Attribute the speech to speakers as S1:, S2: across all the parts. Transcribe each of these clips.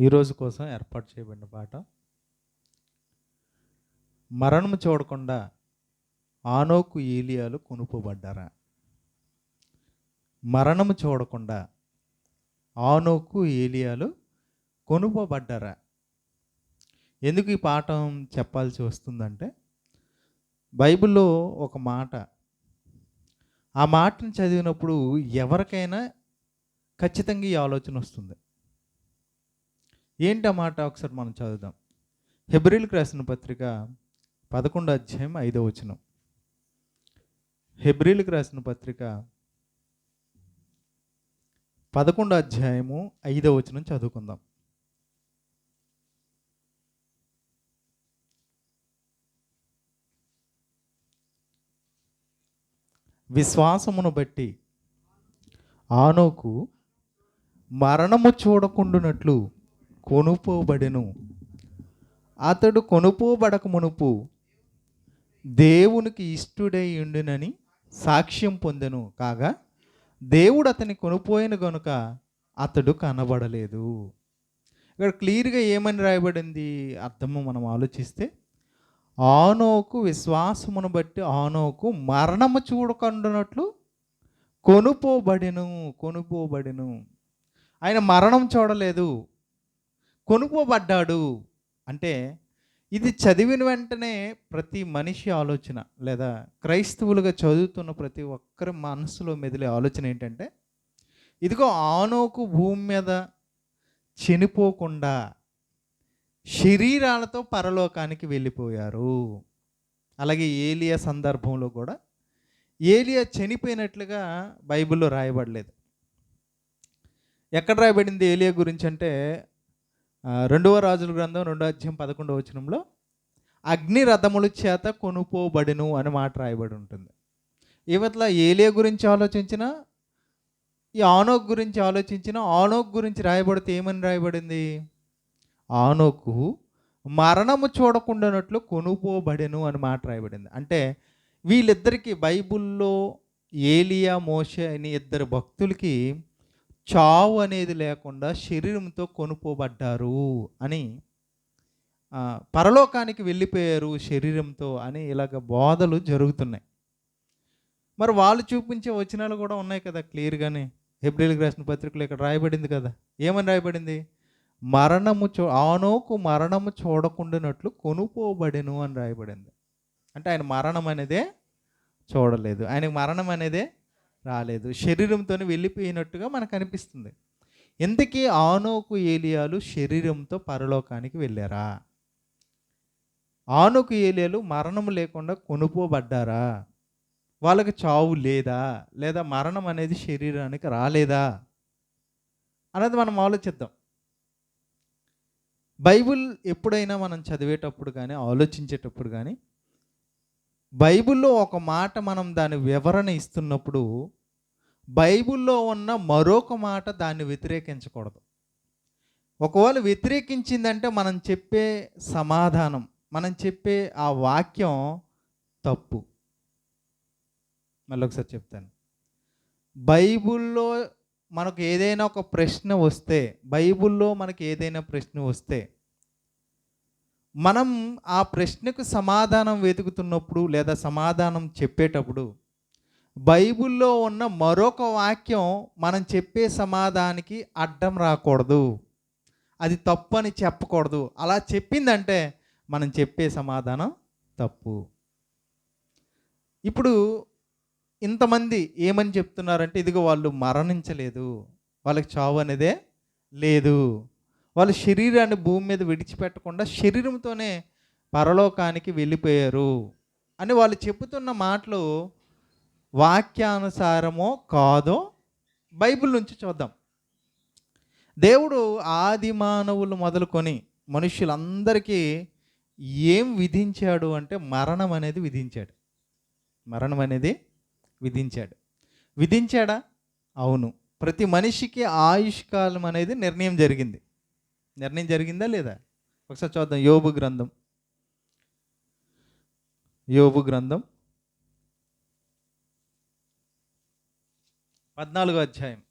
S1: ఈరోజు కోసం ఏర్పాటు చేయబడిన పాట. మరణము చూడకుండా ఆనోకు ఏలియాలు కొనుపబడ్డారా? మరణము చూడకుండా ఆనోకు ఏలియాలు కొనుపబడ్డారా? ఎందుకు ఈ పాఠం చెప్పాల్సి వస్తుందంటే బైబిల్లో ఒక మాట ఆ మాటను చదివినప్పుడు ఎవరికైనా ఖచ్చితంగా ఈ ఆలోచన వస్తుంది. ఏంటి ఆ మాట? ఒకసారి మనం చదువుదాం. హెబ్రిల్కి రాసిన పత్రిక పదకొండు అధ్యాయం ఐదో వచనం. హెబ్రిల్కి రాసిన పత్రిక పదకొండు అధ్యాయము ఐదో వచనం చదువుకుందాం. విశ్వాసమును బట్టి ఆనోకు మరణము చూడకుండునట్లు కొనుపోబడెను. అతడు కొనుపోబడక మునుపు దేవునికి ఇష్టుడై ఉండునని సాక్ష్యం పొందెను. కాగా దేవుడు అతని కొనుపోయిన గనుక అతడు కనబడలేదు. ఇక్కడ క్లియర్గా ఏమని రాయబడింది? అర్థము మనం ఆలోచిస్తే ఆనోకు విశ్వాసమును బట్టి ఆనోకు మరణము చూడకుండానట్లు కొనుపోబడెను కొనుపోబడెను. ఆయన మరణం చూడలేదు. కొనుక్కోబడ్డాడు. అంటే ఇది చదివిన వెంటనే ప్రతి మనిషి ఆలోచన లేదా క్రైస్తవులుగా చదువుతున్న ప్రతి ఒక్కరి మనసులో మెదిలే ఆలోచన ఏంటంటే ఇదిగో ఆనోకు భూమి మీద చనిపోకుండా శరీరాలతో పరలోకానికి వెళ్ళిపోయారు. అలాగే ఏలియా సందర్భంలో కూడా ఏలియా చనిపోయినట్లుగా బైబిల్లో రాయబడలేదు. ఎక్కడ రాయబడింది ఏలియా గురించి అంటే రెండవ రాజుల గ్రంథం రెండో అధ్యాయం పదకొండవ వచనంలో అగ్ని రథముల చేత కొనుపోబడిను అని మాట రాయబడి ఉంటుంది. ఇవట్ల ఏలియా గురించి ఆలోచించిన ఈ ఆనోక్ గురించి ఆలోచించిన ఆనోక్ గురించి రాయబడితే ఏమని రాయబడింది? ఆనోకు మరణము చూడకుండానట్లు కొనుపోబడెను అని మాట రాయబడింది. అంటే వీళ్ళిద్దరికీ బైబిల్లో ఏలియా మోషే అని ఇద్దరు భక్తులకి చావు అనేది లేకుండా శరీరంతో కొనుపోబడ్డారు అని పరలోకానికి వెళ్ళిపోయారు శరీరంతో అని ఇలాగ బోధలు జరుగుతున్నాయి. మరి వాళ్ళు చూపించే వచనాలు కూడా ఉన్నాయి కదా క్లియర్గానే. హెబ్రిల్కి రాసిన పత్రికలు ఇక్కడ రాయబడింది కదా. ఏమని రాయబడింది? మరణము చూ ఆనోకు మరణము చూడకుండానట్లు కొనుపోబడెను అని రాయబడింది. అంటే ఆయన మరణం అనేదే చూడలేదు. ఆయనకు మరణం అనేదే రాలేదు. శరీరంతో వెళ్ళిపోయినట్టుగా మనకు అనిపిస్తుంది. ఎందుకీ ఆనోకు ఏలియాలు శరీరంతో పరలోకానికి వెళ్ళారా? ఆనోకు ఏలియాలు మరణం లేకుండా కొనుపోబడ్డారా వాళ్ళకి చావు లేదా? లేదా మరణం అనేది శరీరానికి రాలేదా? అన్నది మనం ఆలోచిద్దాం. బైబిల్ ఎప్పుడైనా మనం చదివేటప్పుడు కానీ ఆలోచించేటప్పుడు కానీ బైబిల్లో ఒక మాట మనం దాని వివరణ ఇస్తున్నప్పుడు బైబిల్లో ఉన్న మరొక మాట దాన్ని వ్యతిరేకించకూడదు. ఒకవేళ వ్యతిరేకించిందంటే మనం చెప్పే సమాధానం మనం చెప్పే ఆ వాక్యం తప్పు. మళ్ళీ ఒకసారి చెప్తాను. బైబిల్లో మనకు ఏదైనా ఒక ప్రశ్న వస్తే బైబిల్లో మనకి ఏదైనా ప్రశ్న వస్తే మనం ఆ ప్రశ్నకు సమాధానం వెతుకుతున్నప్పుడు లేదా సమాధానం చెప్పేటప్పుడు బైబిల్లో ఉన్న మరొక వాక్యం మనం చెప్పే సమాధానానికి అడ్డం రాకూడదు. అది తప్పు అని చెప్పకూడదు. అలా చెప్పిందంటే మనం చెప్పే సమాధానం తప్పు. ఇప్పుడు ఇంతమంది ఏమని చెప్తున్నారంటే ఇదిగో వాళ్ళు మరణించలేదు. వాళ్ళకి చావు అనేదే లేదు. వాళ్ళ శరీరాన్ని భూమి మీద విడిచిపెట్టకుండా శరీరంతోనే పరలోకానికి వెళ్ళిపోయారు అని వాళ్ళు చెబుతున్న మాటలు వాక్యానుసారమో కాదో బైబిల్ నుంచి చూద్దాం. దేవుడు ఆది మానవులు మొదలుకొని మనుషులందరికీ ఏం విధించాడు అంటే మరణం అనేది విధించాడు. మరణం అనేది విధించాడు. విధించాడా? అవును. ప్రతి మనిషికి ఆయుష్కాలం అనేది నిర్ణయం జరిగింది. నిర్ణయం జరిగిందా లేదా? ఒకసారి చూద్దాం. యోబు గ్రంథం. యోబు గ్రంథం. పద్నాలుగో అధ్యాయం.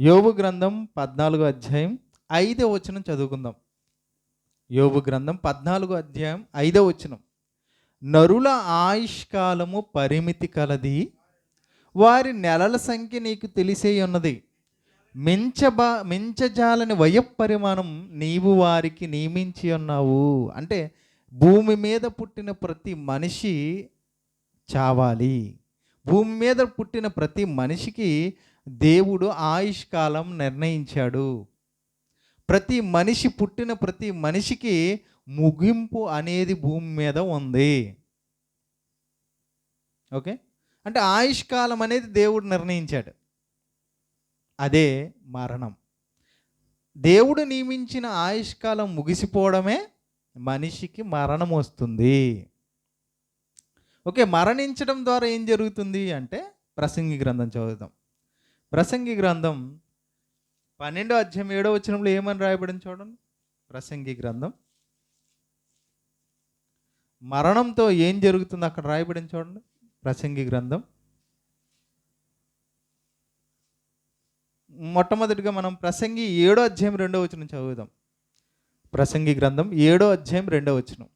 S1: యోబు గ్రంథం పద్నాలుగో అధ్యాయం ఐదో వచనం చదువుకుందాం. యోబు గ్రంథం పద్నాలుగో అధ్యాయం ఐదో వచనం. నరుల ఆయుష్కాలము పరిమితి కలది వారి నెలల సంఖ్య నీకు తెలిసే ఉన్నది. మించబా మించజాలని వయపరిమాణం నీవు వారికి నియమించి ఉన్నావు. అంటే భూమి మీద పుట్టిన ప్రతి మనిషి చావాలి. భూమి మీద పుట్టిన ప్రతి మనిషికి దేవుడు ఆయుష్కాలం నిర్ణయించాడు. ప్రతి మనిషి పుట్టిన ప్రతి మనిషికి ముగింపు అనేది భూమి మీద ఉంది. ఓకే? అంటే ఆయుష్కాలం అనేది దేవుడు నిర్ణయించాడు. అదే మరణం. దేవుడు నియమించిన ఆయుష్కాలం ముగిసిపోవడమే మనిషికి మరణం వస్తుంది. ఓకే మరణించడం ద్వారా ఏం జరుగుతుంది అంటే ప్రసంగి గ్రంథం చదువుదాం. ప్రసంగి గ్రంథం పన్నెండో అధ్యాయం ఏడో వచ్చినప్పుడు ఏమని రాయబడింది చూడండి. ప్రసంగి గ్రంథం. మరణంతో ఏం జరుగుతుంది అక్కడ రాయబడింది చూడండి. ప్రసంగి గ్రంథం. మొట్టమొదటిగా మనం ప్రసంగి ఏడో అధ్యాయం రెండో వచనం చదువుదాం. ప్రసంగి గ్రంథం ఏడో అధ్యాయం రెండో వచనం.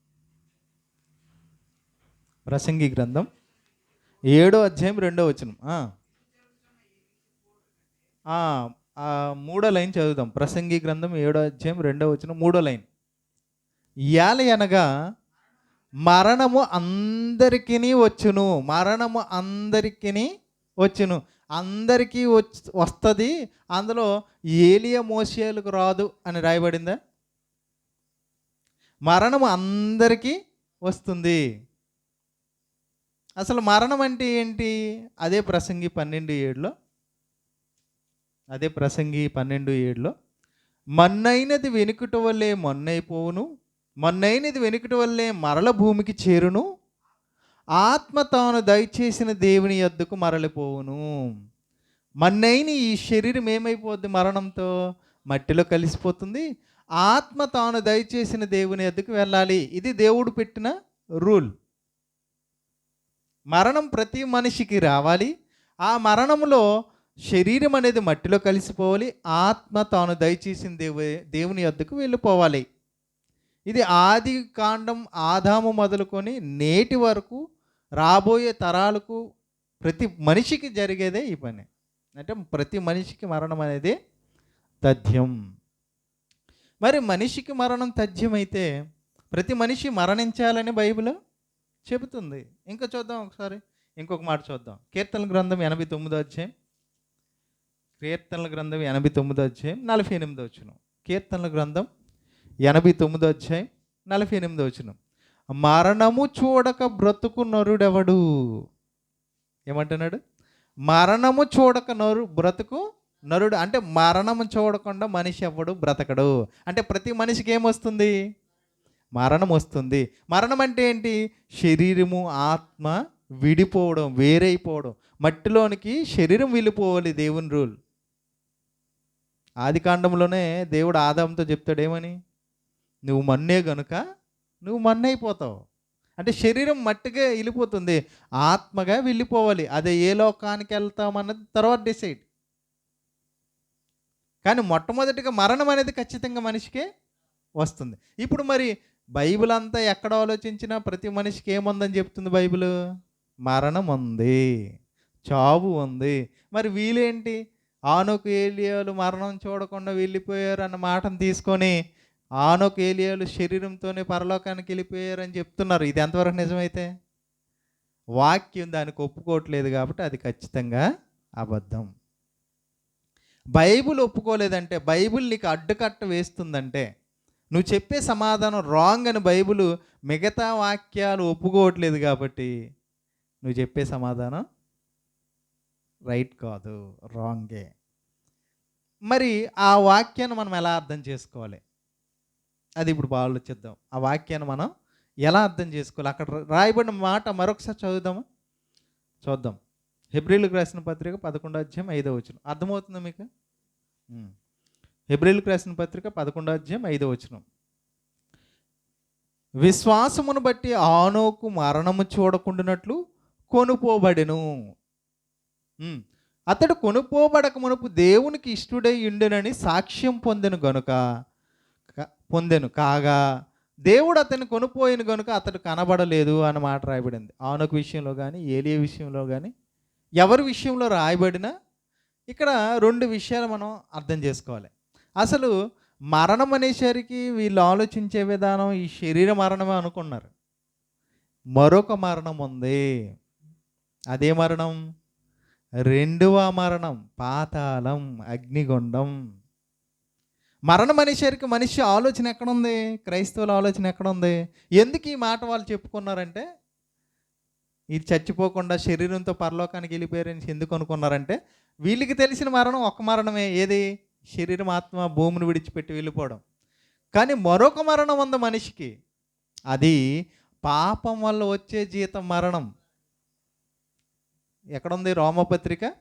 S1: ప్రసంగి గ్రంథం ఏడో అధ్యాయం రెండో వచనం. మూడో లైన్ చదువుదాం. ప్రసంగి గ్రంథం ఏడో అధ్యాయం రెండో వచనం మూడో లైన్. ఇయాలి అనగా మరణము అందరికీ వచ్చును మరణము అందరికీ వచ్చును. అందరికీ వచ్చి వస్తుంది అందులో ఏలియ మోసేలకు రాదు అని రాయబడిందా? మరణము అందరికీ వస్తుంది. అసలు మరణం అంటే ఏంటి? అదే ప్రసంగి పన్నెండు ఏడులో. అదే ప్రసంగి పన్నెండు ఏడులో. మన్నైనది వెనుకట వల్లే మొన్నైపోవును మొన్నైనది వెనుకట వల్లే మరల భూమికి చేరును ఆత్మ తాను దయచేసిన దేవుని యొద్దకు మరలిపోవును. మన్నైన ఈ శరీరం ఏమైపోద్ది మరణంతో? మట్టిలో కలిసిపోతుంది. ఆత్మ తాను దయచేసిన దేవుని యొద్దకు వెళ్ళాలి. ఇది దేవుడు పెట్టిన రూల్. మరణం ప్రతి మనిషికి రావాలి. ఆ మరణంలో శరీరం అనేది మట్టిలో కలిసిపోవాలి. ఆత్మ తాను దయచేసిన దేవు దేవుని వద్దకు వెళ్ళిపోవాలి. ఇది ఆది కాండం ఆదాము మొదలుకొని నేటి వరకు రాబోయే తరాలకు ప్రతి మనిషికి జరిగేదే ఈ పని. అంటే ప్రతి మనిషికి మరణం అనేది తథ్యం. మరి మనిషికి మరణం తథ్యమైతే ప్రతి మనిషి మరణించాలని బైబిల్? చెబుతుంది. ఇంకా చూద్దాం ఒకసారి. ఇంకొక మాట చూద్దాం. కీర్తన గ్రంథం ఎనభై తొమ్మిదో వచ్చే కీర్తనల గ్రంథం ఎనభై తొమ్మిదో అధ్యాయం నలభై ఎనిమిదో వచ్చిన కీర్తనల గ్రంథం ఎనభై తొమ్మిదో అధ్యాయం నలభై ఎనిమిదో వచ్చిన మరణము చూడక బ్రతుకు నరుడెవడు? ఏమంటున్నాడు? మరణము చూడక నరు బ్రతుకు నరుడు. అంటే మరణము చూడకుండా మనిషి ఎవ్వడు బ్రతకడు. అంటే ప్రతి మనిషికి ఏమొస్తుంది? మరణం వస్తుంది. మరణం అంటే ఏంటి? శరీరము ఆత్మ విడిపోవడం వేరైపోవడం. మట్టిలోనికి శరీరం వెళ్ళిపోవాలి దేవుని రూల్. ఆది కాండంలోనే దేవుడు ఆదాంతో చెప్తాడేమని నువ్వు మన్నే గనుక నువ్వు మన్నైపోతావు అంటే శరీరం మట్టిగా వెళ్ళిపోతుంది. ఆత్మగా వెళ్ళిపోవాలి. అదే ఏ లోకానికి వెళ్తామన్నది తర్వాత డిసైడ్. కానీ మొట్టమొదటిగా మరణం అనేది ఖచ్చితంగా మనిషికే వస్తుంది. ఇప్పుడు మరి బైబిల్ అంతా ఎక్కడ ఆలోచించినా ప్రతి మనిషికి ఏముందని చెప్తుంది బైబిల్? మరణం ఉంది చావు ఉంది. మరి వీలేంటి? ఆనోకు ఏలియాలు మరణం చూడకుండా వెళ్ళిపోయారు అన్న మాటను తీసుకొని ఆనోకు ఏలియాలు శరీరంతోనే పరలోకానికి వెళ్ళిపోయారని చెప్తున్నారు. ఇది ఎంతవరకు నిజమైతే? వాక్యం దానికి ఒప్పుకోవట్లేదు కాబట్టి అది ఖచ్చితంగా అబద్ధం. బైబిల్ ఒప్పుకోలేదంటే బైబిల్ నీకు అడ్డుకట్ట వేస్తుందంటే నువ్వు చెప్పే సమాధానం రాంగ్ అని బైబిల్ మిగతా వాక్యాలు ఒప్పుకోవట్లేదు కాబట్టి నువ్వు చెప్పే సమాధానం రైట్ కాదు రాంగే మరి ఆ వాక్యాన్ని మనం ఎలా అర్థం చేసుకోవాలి? అది ఇప్పుడు ఆలోచిద్దాం ఆ వాక్యాన్ని మనం ఎలా అర్థం చేసుకోవాలి? అక్కడ రాయబడిన మాట మరొకసారి చదువుదామా? చూద్దాం హెబ్రిల్కి రాసిన పత్రిక పదకొండో అధ్యాయం ఐదో వచ్చిన అర్థమవుతుందా మీకు? ఎబ్రిల్కి రాసిన పత్రిక పదకొండో అధ్యాయం ఐదో వచనం. విశ్వాసమును బట్టి ఆనోకు మరణము చూడకుండానట్లు కొనుపోబడెను. అతడు కొనుక్కోబడక మునుపు దేవునికి ఇష్టుడై ఉండెనని సాక్ష్యం పొందెను గనుక పొందెను. కాగా దేవుడు అతన్ని కొనుపోయిన గనుక అతడు కనబడలేదు అన్న మాట రాయబడింది. ఆనోకు విషయంలో కానీ ఏలియ విషయంలో కానీ ఎవరి విషయంలో రాయబడినా ఇక్కడ రెండు విషయాలు మనం అర్థం చేసుకోవాలి. అసలు మరణం అనేసరికి వీళ్ళు ఆలోచించే విధానం ఈ శరీర మరణమే అనుకున్నారు. మరొక మరణం ఉంది. అదే మరణం? రెండవ మరణం పాతాళం అగ్నిగుండం. మరణం అనేసరికి మనిషి ఆలోచన ఎక్కడుంది? క్రైస్తవుల ఆలోచన ఎక్కడుంది? ఎందుకు ఈ మాట వాళ్ళు చెప్పుకున్నారంటే ఇది చచ్చిపోకుండా శరీరంతో పరలోకానికి వెళ్ళిపోయారని ఎందుకు అనుకున్నారంటే వీళ్ళకి తెలిసిన మరణం ఒక మరణమే. ఏది? శరీరం ఆత్మ భూమిని విడిచిపెట్టి వెళ్ళిపోవడం. కానీ మరొక మరణం ఉంది మనిషికి. అది పాపం వల్ల వచ్చే జీతం మరణం. ఎక్కడుంది రోమపత్రిక?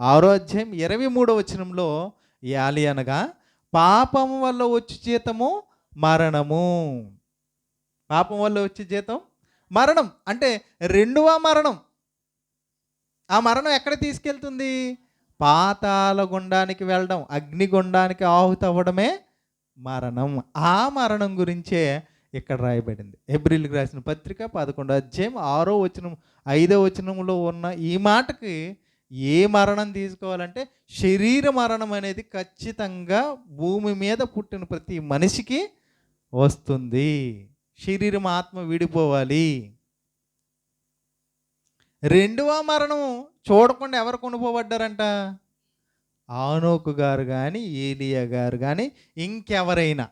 S1: ఆరోధ్యం ఇరవై మూడో వచనంలో యాలి అనగా పాపం వల్ల వచ్చే జీతము మరణము. పాపం వల్ల వచ్చే జీతం మరణం. అంటే రెండవ మరణం. ఆ మరణం ఎక్కడ తీసుకెళ్తుంది? పాతాల గుండానికి వెళ్ళడం అగ్నిగుండానికి ఆహుతి అవ్వడమే మరణం. ఆ మరణం గురించే ఇక్కడ రాయబడింది. ఏప్రిల్కి రాసిన పత్రిక పదకొండు అధ్యాయం ఆరో వచనం ఐదో వచనంలో ఉన్న ఈ మాటకి ఏ మరణం తీసుకోవాలంటే శరీర మరణం అనేది ఖచ్చితంగా భూమి మీద పుట్టిన ప్రతి మనిషికి వస్తుంది. శరీరం ఆత్మ విడిపోవాలి. రెండవ మరణం చూడకుండా ఎవరు కొనుక్కోబడ్డారంట ఆనోకు గారు కానీ ఏలియా గారు కానీ ఇంకెవరైనా.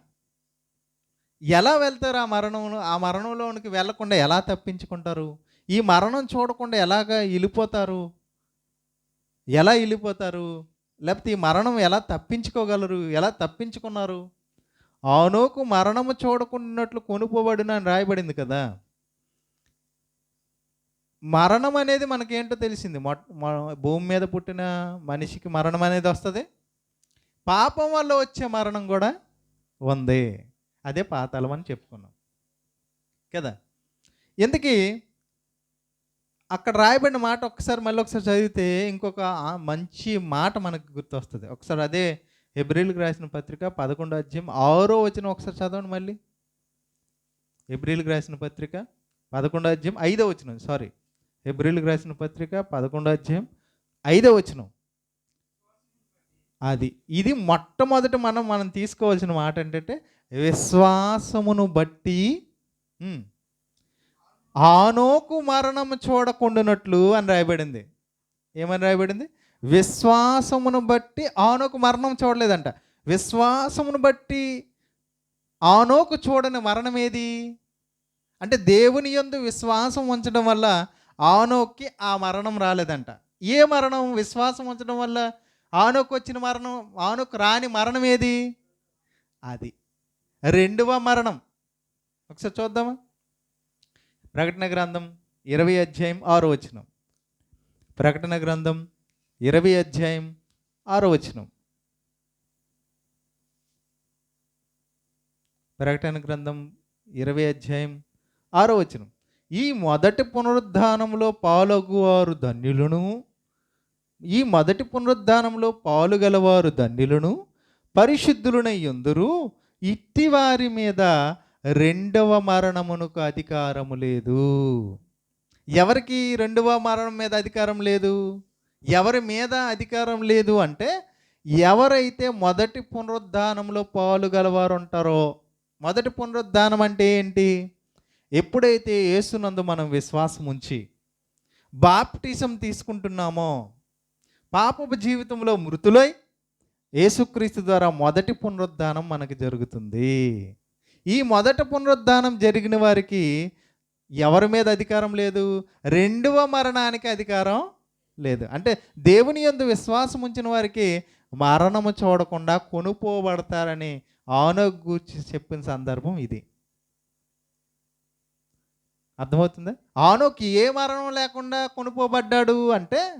S1: ఎలా వెళ్తారు ఆ మరణంలో ఆ మరణంలోనికి వెళ్ళకుండా ఎలా తప్పించుకుంటారు? ఈ మరణం చూడకుండా ఎలాగా వెళ్ళిపోతారు ఎలా వెళ్ళిపోతారు లేకపోతే ఈ మరణం ఎలా తప్పించుకోగలరు? ఎలా తప్పించుకున్నారు? ఆనోకు మరణము చూడకున్నట్లు కొనుక్కోబడిన అని రాయబడింది కదా? మరణం అనేది మనకేంటో తెలిసింది. మొ- భూమి మీద పుట్టిన మనిషికి మరణం అనేది వస్తుంది. పాపం వల్ల వచ్చే మరణం కూడా ఉంది. అదే పాతాళం అని చెప్పుకున్నాం. కదా? ఎందుకీ? అక్కడ రాయబడిన మాట ఒకసారి మళ్ళీ ఒకసారి చదివితే ఇంకొక మంచి మాట మనకు గుర్తొస్తుంది. ఒకసారి అదే ఎబ్రిల్కి రాసిన పత్రిక పదకొండో అధ్యాయం ఆరో వచ్చిన ఒకసారి చదవండి మళ్ళీ. ఎబ్రిల్కి రాసిన పత్రిక పదకొండో అధ్యాయం ఐదో వచ్చిన సారీ. ఎబ్రిల్కి రాసిన పత్రిక పదకొండో అధ్యాయం ఐదో వచనం. అది ఇది మొట్టమొదటి మనం మనం తీసుకోవాల్సిన మాట ఏంటంటే విశ్వాసమును బట్టి ఆనోకు మరణము చూడకుండానట్లు అని రాయబడింది. ఏమని రాయబడింది? విశ్వాసమును బట్టి ఆనోకు మరణం చూడలేదంట. విశ్వాసమును బట్టి ఆనోకు చూడని మరణం ఏది? అంటే దేవుని యందు విశ్వాసం ఉంచడం వల్ల ఆనోక్కి ఆ మరణం రాలేదంట. ఏ మరణం? విశ్వాసం ఉంచడం వల్ల ఆనోకు వచ్చిన మరణం ఆనోకు రాని మరణం ఏది? అది. రెండవ మరణం. ఒకసారి చూద్దామా? ప్రకటన గ్రంథం ఇరవై అధ్యాయం ఆరో వచనం. ప్రకటన గ్రంథం ఇరవై అధ్యాయం ఆరో వచనం. ప్రకటన గ్రంథం ఇరవై అధ్యాయం ఆరో వచనం. ఈ మొదటి పునరుద్ధానంలో పాలగువారు ధన్యులను ఈ మొదటి పునరుద్ధానంలో పాలుగలవారు ధన్యులను పరిశుద్ధులనై ఎందురు? ఇట్టి వారి మీద రెండవ మరణమునకు అధికారము లేదు. ఎవరికి రెండవ మరణం మీద అధికారం లేదు? ఎవరి మీద అధికారం లేదు అంటే ఎవరైతే మొదటి పునరుద్ధానంలో పాలుగలవారు ఉంటారో మొదటి పునరుద్ధానం అంటే ఏంటి? ఎప్పుడైతే యేసునందు మనం విశ్వాసం ఉంచి బాప్టిజం తీసుకుంటున్నామో పాపపు జీవితంలో మృతులై యేసుక్రీస్తు ద్వారా మొదటి పునరుద్ధానం మనకు జరుగుతుంది. ఈ మొదటి పునరుద్ధానం జరిగిన వారికి ఎవరి మీద అధికారం లేదు? రెండవ మరణానికి అధికారం లేదు. అంటే దేవుని యందు విశ్వాసం ఉంచిన వారికి మరణము చూడకుండా కొనుపోబడతారని ఆనగూర్చి చెప్పిన సందర్భం ఇది. అర్థమవుతుందా? ఆనోకి ఏ మరణం లేకుండా కొనుక్కోబడ్డాడు అంటే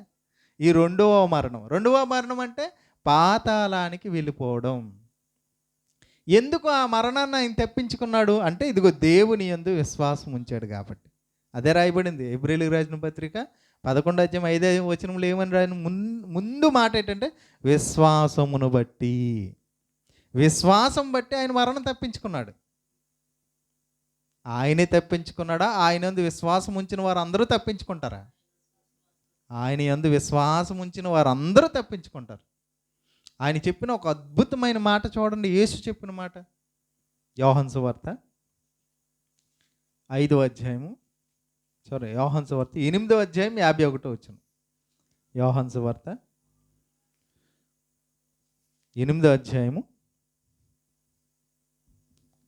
S1: ఈ రెండవ మరణం. రెండవ మరణం అంటే పాతాళానికి వెళ్ళిపోవడం. ఎందుకు ఆ మరణాన్ని ఆయన తెప్పించుకున్నాడు అంటే ఇదిగో దేవుని యందు విశ్వాసం ఉంచాడు కాబట్టి. అదే రాయబడింది. ఏప్రిల్ రాసిన పత్రిక పదకొండు అధ్యాయం ఐదో వచనంలో ఏమని రాయని? ముందు ముందు మాట ఏంటంటే విశ్వాసమును బట్టి. విశ్వాసం బట్టి ఆయన మరణం తప్పించుకున్నాడు. ఆయనే తప్పించుకున్నాడా? ఆయన యందు విశ్వాసం ఉంచిన వారు అందరూ తప్పించుకుంటారా? ఆయన యందు విశ్వాసం ఉంచిన వారు అందరూ తప్పించుకుంటారు. ఆయన చెప్పిన ఒక అద్భుతమైన మాట చూడండి. యేసు చెప్పిన మాట. యోహన్సు వార్త ఐదో అధ్యాయము. సారీ యోహన్సు వార్త ఎనిమిదో అధ్యాయం యాభై ఒకటో వచ్చిన యోహన్సు వార్త ఎనిమిదో అధ్యాయము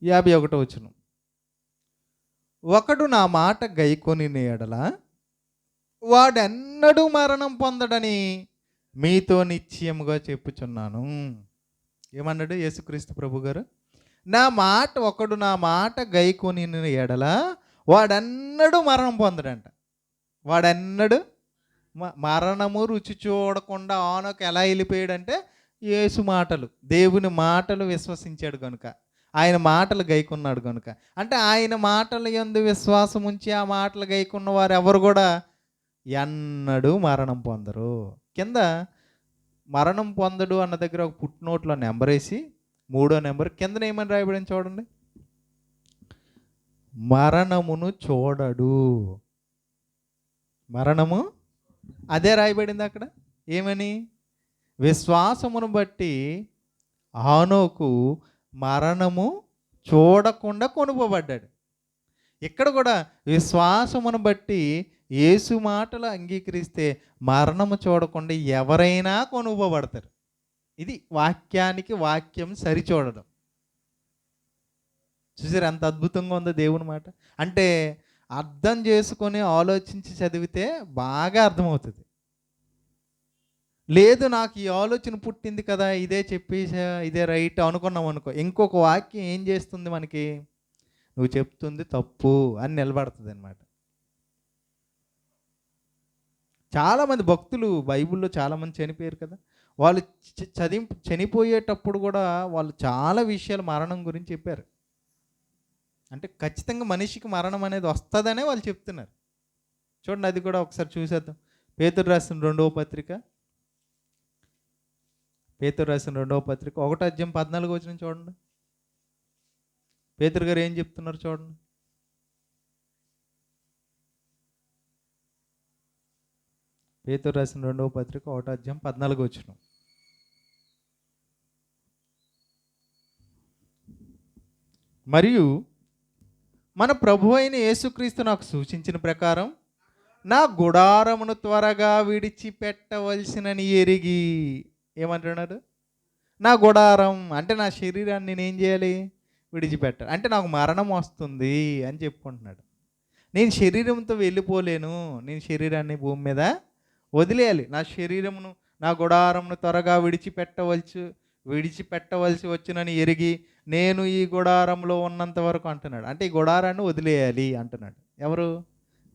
S1: యాభై ఒకటో వచ్చినాం ఒకడు నా మాట గైకొని ఎడల వాడెన్నడూ మరణం పొందడని మీతో నిశ్చయముగా చెప్పుచున్నాను. ఏమన్నాడు యేసుక్రీస్తు ప్రభు గారు నా మాట ఒకడు నా మాట గైకొని ఎడల వాడెన్నడూ మరణం పొందడంట. వాడెన్నడు మ- మరణము రుచి చూడకుండా ఆనొక ఎలా వెళ్ళిపోయాడంటే యేసు మాటలు దేవుని మాటలు విశ్వసించాడు కనుక ఆయన మాటలు గైకున్నాడు కనుక అంటే ఆయన మాటల ఎందు విశ్వాసం ఉంచి ఆ మాటలు గైకున్న వారు ఎవరు కూడా ఎన్నడూ మరణం పొందరు. కింద మరణం పొందడు అన్న దగ్గర ఒక పుట్టినోట్లో నెంబర్ వేసి మూడో నెంబర్ కిందన ఏమని రాయబడింది చూడండి? మరణమును చూడడు. మరణము అదే రాయబడింది అక్కడ. ఏమని? విశ్వాసమును బట్టి ఆనోకు మరణము చూడకుండా కొనుపబడ్డాడు. ఇక్కడ కూడా విశ్వాసమును బట్టి యేసు మాటలు అంగీకరిస్తే మరణము చూడకుండా ఎవరైనా కొనుపబడతారు. ఇది వాక్యానికి వాక్యం సరిచూడడం. చూసారు ఎంత అద్భుతంగా ఉందో దేవుని మాట. అంటే అర్థం చేసుకొని ఆలోచించి చదివితే బాగా అర్థమవుతుంది. లేదు నాకు ఈ ఆలోచన పుట్టింది కదా ఇదే చెప్పేసా ఇదే రైట్ అనుకున్నాం అనుకో. ఇంకొక వాక్యం ఏం చేస్తుంది మనకి? నువ్వు చెప్తుంది తప్పు అని నిలబడుతుంది అనమాట చాలామంది భక్తులు బైబిల్లో చాలామంది చనిపోయారు కదా. వాళ్ళు చదివి చనిపోయేటప్పుడు కూడా వాళ్ళు చాలా విషయాలు మరణం గురించి చెప్పారు. అంటే ఖచ్చితంగా మనిషికి మరణం అనేది వస్తుందనే వాళ్ళు చెప్తున్నారు. చూడండి అది కూడా ఒకసారి చూసేద్దాం. పేతురు రాసిన రెండవ పత్రిక. పేతురు రాసిన రెండవ పత్రిక ఒకటో అధ్యాయం పద్నాలుగు వచ్చిన చూడండి. పేతురు గారు ఏం చెప్తున్నారు చూడండి. పేతురు రాసిన రెండవ పత్రిక ఒకటో అధ్యాయం పద్నాలుగు వచ్చిన మరియు మన ప్రభు అయిన యేసుక్రీస్తు నాకు సూచించిన ప్రకారం నా గుడారమును త్వరగా విడిచిపెట్టవలసినని ఎరిగి ఏమంటున్నాడు? నా గుడారం అంటే నా శరీరాన్ని నేనేం చేయాలి? విడిచిపెట్టాలి. అంటే నాకు మరణం వస్తుంది అని చెప్పుకుంటున్నాడు. నేను శరీరంతో వెళ్ళిపోలేను. నేను శరీరాన్ని భూమి మీద వదిలేయాలి. నా శరీరమును నా గుడారమును త్వరగా విడిచిపెట్టవలసి విడిచిపెట్టవలసి వచ్చునని ఎరిగి నేను ఈ గుడారంలో ఉన్నంత వరకు అంటున్నాడు. అంటే ఈ గుడారాన్ని వదిలేయాలి అంటున్నాడు. ఎవరు?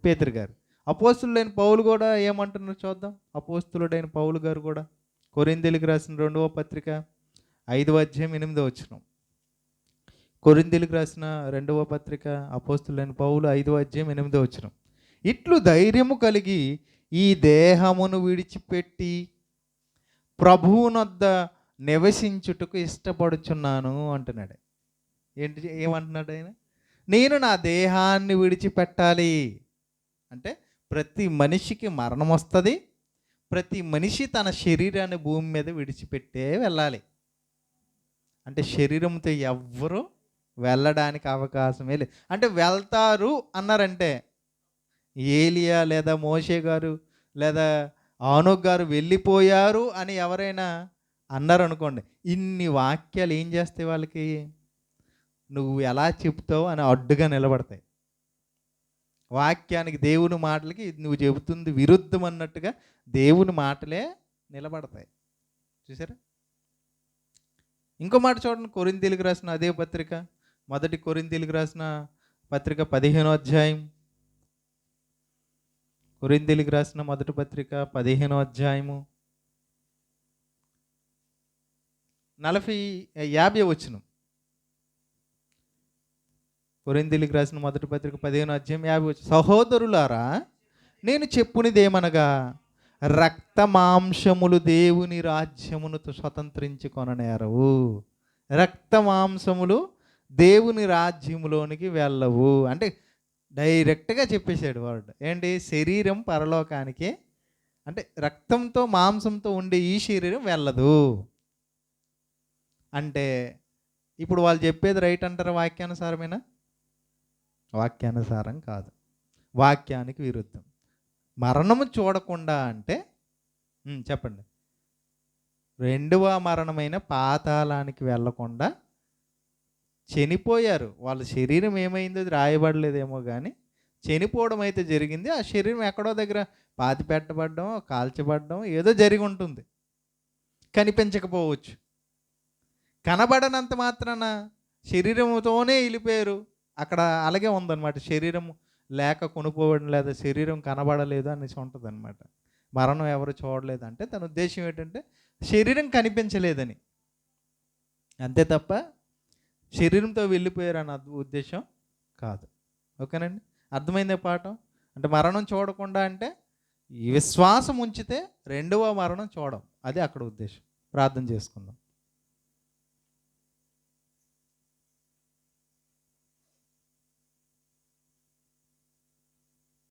S1: పేతురు గారు. అపోస్తులైన పౌలు కూడా ఏమంటున్నారు చూద్దాం. అపోస్తులుడైన పౌలు గారు కూడా. కొరిందెలికి రాసిన రెండవ పత్రిక ఐదవ అధ్యాయం ఎనిమిదవ వచ్చిన కొరిందెలికి రాసిన రెండవ పత్రిక అపోస్తులైన పౌలు ఐదవ అధ్యాయం ఎనిమిదవ వచ్చిన ఇట్లు ధైర్యము కలిగి ఈ దేహమును విడిచిపెట్టి ప్రభువునొద్ద నివసించుటకు ఇష్టపడుచున్నాను అంటున్నాడు. ఏంటి ఏమంటున్నాడు ఆయన? నేను నా దేహాన్ని విడిచిపెట్టాలి. అంటే ప్రతి మనిషికి మరణం వస్తుంది ప్రతి మనిషి తన శరీరాన్ని భూమి మీద విడిచిపెట్టే వెళ్ళాలి. అంటే శరీరంతో ఎవ్వరూ వెళ్ళడానికి అవకాశమే లేదు. అంటే వెళ్తారు అన్నారంటే ఏలియా లేదా మోషే గారు లేదా ఆనోక్ గారు వెళ్ళిపోయారు అని ఎవరైనా అన్నారు అనుకోండి ఇన్ని వాక్యాలు ఏం చేస్తాయి వాళ్ళకి? నువ్వు ఎలా చెప్తావు అని అడ్డుగా నిలబడతాయి. వాక్యానికి దేవుని మాటలకి నువ్వు చెబుతుంది విరుద్ధం అన్నట్టుగా దేవుని మాటలే నిలబడతాయి. చూసారా ఇంకో మాట చూడండి. కొరింతీలకు రాసిన అదే పత్రిక. మొదటి కొరింతీలకు రాసిన పత్రిక పదిహేనో అధ్యాయం. కొరింతీలకు రాసిన మొదటి పత్రిక పదిహేనో అధ్యాయము. నలభై యాభై వచ్చినాం కొరిందిలికి రాసిన మొదటి పత్రిక పదిహేను అధ్యాయం యాభై వచ్చి సహోదరులారా నేను చెప్పునిదేమనగా రక్త మాంసములు దేవుని రాజ్యమును స్వతంత్రించుకొననేరవు. రక్త మాంసములు దేవుని రాజ్యములోనికి వెళ్ళవు. అంటే డైరెక్ట్గా చెప్పేశాడు వాడు. ఏంటి? శరీరం పరలోకానికి అంటే రక్తంతో మాంసంతో ఉండే ఈ శరీరం వెళ్ళదు. అంటే ఇప్పుడు వాళ్ళు చెప్పేది రైట్ అంటారా వాక్యానుసారమేనా? వాక్యానుసారం కాదు. వాక్యానికి విరుద్ధం. మరణము చూడకుండా అంటే చెప్పండి. రెండవ మరణమైన పాతాళానికి వెళ్ళకుండా చనిపోయారు. వాళ్ళ శరీరం ఏమైందో రాయబడలేదేమో కానీ చనిపోవడం అయితే జరిగింది. ఆ శరీరం ఎక్కడో దగ్గర పాతి పెట్టబడడం కాల్చబడడం ఏదో జరిగి ఉంటుంది. కనిపించకపోవచ్చు. కనబడనంత మాత్రాన శరీరంతోనే వెళ్ళిపోయారు అక్కడ అలాగే ఉందన్నమాట. శరీరం లేక కొనుక్కోవడం లేదా శరీరం కనబడలేదు అనేసి ఉంటుంది అనమాట మరణం ఎవరు చూడలేదు అంటే తన ఉద్దేశం ఏంటంటే శరీరం కనిపించలేదని. అంతే తప్ప శరీరంతో వెళ్ళిపోయారు అన్న ఉద్దేశం కాదు. ఓకేనండి? అర్థమైందే పాఠం? అంటే మరణం చూడకుండా అంటే ఈ విశ్వాసం ఉంచితే రెండవ మరణం చూడం. అది అక్కడ ఉద్దేశం. ప్రార్థన చేసుకుందాం.